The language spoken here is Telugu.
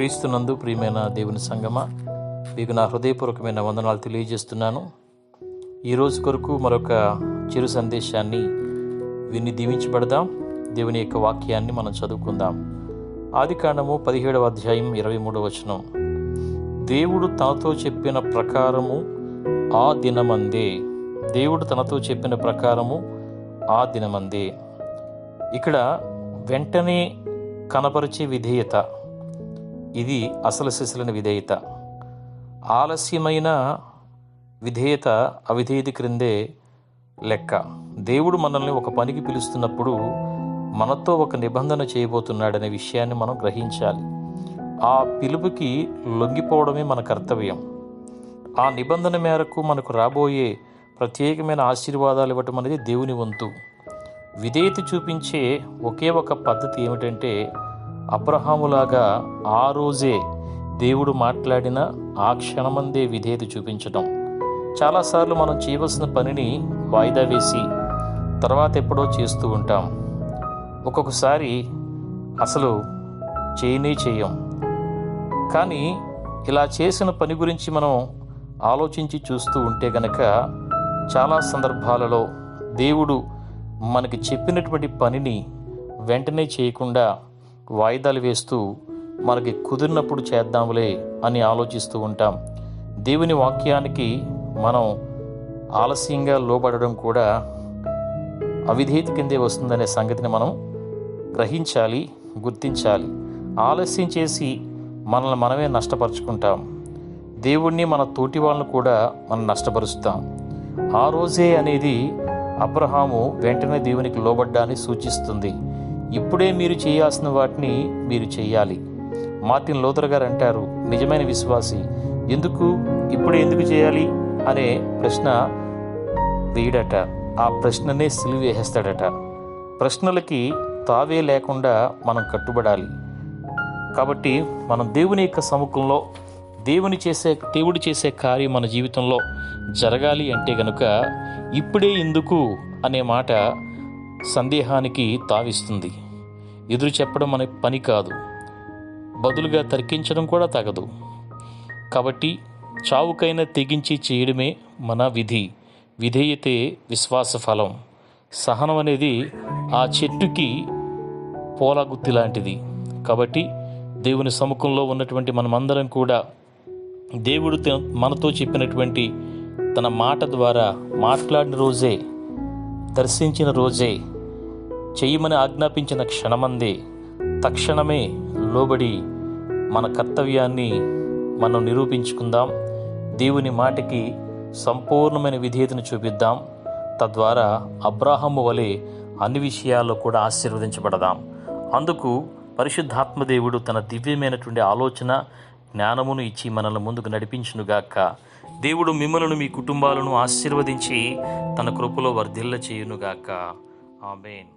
క్రీస్తునందు ప్రియమైన దేవుని సంగమ మీకు నా హృదయపూర్వకమైన వందనాలు తెలియజేస్తున్నాను. ఈరోజు కొరకు మరొక చిరు సందేశాన్ని విని దీవించబడదాం. దేవుని యొక్క వాక్యాన్ని మనం చదువుకుందాం. ఆది కాండము పదిహేడవ అధ్యాయం ఇరవై మూడవ వచనం. దేవుడు తనతో చెప్పిన ప్రకారము ఆ దినమందే. దేవుడు తనతో చెప్పిన ప్రకారము ఆ దినమందే. ఇక్కడ వెంటనే కనపరిచే విధేయత ఇది అసలు శిశులైన విధేయత. ఆలస్యమైన విధేయత అవిధేయత క్రిందే లెక్క. దేవుడు మనల్ని ఒక పనికి పిలుస్తున్నప్పుడు మనతో ఒక నిబంధన చేయబోతున్నాడనే విషయాన్ని మనం గ్రహించాలి. ఆ పిలుపుకి లొంగిపోవడమే మన కర్తవ్యం. ఆ నిబంధన మేరకు మనకు రాబోయే ప్రత్యేకమైన ఆశీర్వాదాలు ఇవ్వటం అనేది దేవుని వంతు. విధేయత చూపించే ఒకే ఒక పద్ధతి ఏమిటంటే అబ్రహాములాగా ఆ రోజే దేవుడు మాట్లాడిన ఆ క్షణమందే విధేయత చూపించటం. చాలాసార్లు మనం చేయవలసిన పనిని వాయిదా వేసి తర్వాత ఎప్పుడో చేస్తూ ఉంటాం. ఒక్కొక్కసారి అసలు చేయనే చేయం. కానీ ఇలా చేసిన పని గురించి మనం ఆలోచించి చూస్తూ ఉంటే గనక చాలా సందర్భాలలో దేవుడు మనకి చెప్పినటువంటి పనిని వెంటనే చేయకుండా వాయిదాలు వేస్తూ మనకి కుదిరినప్పుడు చేద్దాంలే అని ఆలోచిస్తూ ఉంటాం. దేవుని వాక్యానికి మనం ఆలస్యంగా లోబడడం కూడా అవిధేయత కిందే వస్తుందనే సంగతిని మనం గ్రహించాలి గుర్తించాలి. ఆలస్యం చేసి మనల్ని మనమే నష్టపరుచుకుంటాం. దేవుణ్ణి మన తోటి వాళ్ళను కూడా మనం నష్టపరుస్తాం. ఆ రోజే అనేది అబ్రహాము వెంటనే దేవునికి లోబడ్డాన్ని సూచిస్తుంది. ఇప్పుడే మీరు చేయాల్సిన వాటిని మీరు చేయాలి. మార్టిన్ లోతర్ గారు అంటారు నిజమైన విశ్వాసి ఎందుకు ఇప్పుడే ఎందుకు చేయాలి? అనే ప్రశ్న వేయడట. ఆ ప్రశ్ననే సిలివేసేస్తాడట ప్రశ్నలకి తావే లేకుండా మనం కట్టుబడాలి. కాబట్టి మనం దేవుని యొక్క సముఖంలో దేవుని చేసే దేవుడు చేసే కార్యం మన జీవితంలో జరగాలి అంటే గనుక ఇప్పుడే ఎందుకు అనే మాట సందేహానికి తావిస్తుంది. ఎదురు చెప్పడం అనే పని కాదు. బదులుగా తర్కించడం కూడా తగదు. కాబట్టి చావుకైనా తెగించి చేయడమే మన విధి. విధేయతే విశ్వాస ఫలం సహనం అనేది ఆ చెట్టుకి పోలాగుత్తి లాంటిది. కాబట్టి దేవుని సముఖంలో ఉన్నటువంటి మనమందరం కూడా దేవుడు త- మనతో చెప్పినటువంటి తన మాట ద్వారా మాట్లాడిన రోజే దర్శించిన రోజే చెయ్యమని ఆజ్ఞాపించిన క్షణమందే తక్షణమే లోబడి మన కర్తవ్యాన్ని మనం నిరూపించుకుందాం. దేవుని మాటకి సంపూర్ణమైన విధేయతను చూపిద్దాం. తద్వారా అబ్రాహము వలె అన్ని విషయాల్లో కూడా ఆశీర్వదించబడదాం. అందుకు పరిశుద్ధాత్మదేవుడు తన దివ్యమైనటువంటి ఆలోచన జ్ఞానమును ఇచ్చి మనల్ని ముందుకు నడిపించునుగాక. దేవుడు మిమ్మలను మీ కుటుంబాలను ఆశీర్వదించి తన కృపలో వర్ధిల్ల చేయునుగాక ఆమెన్.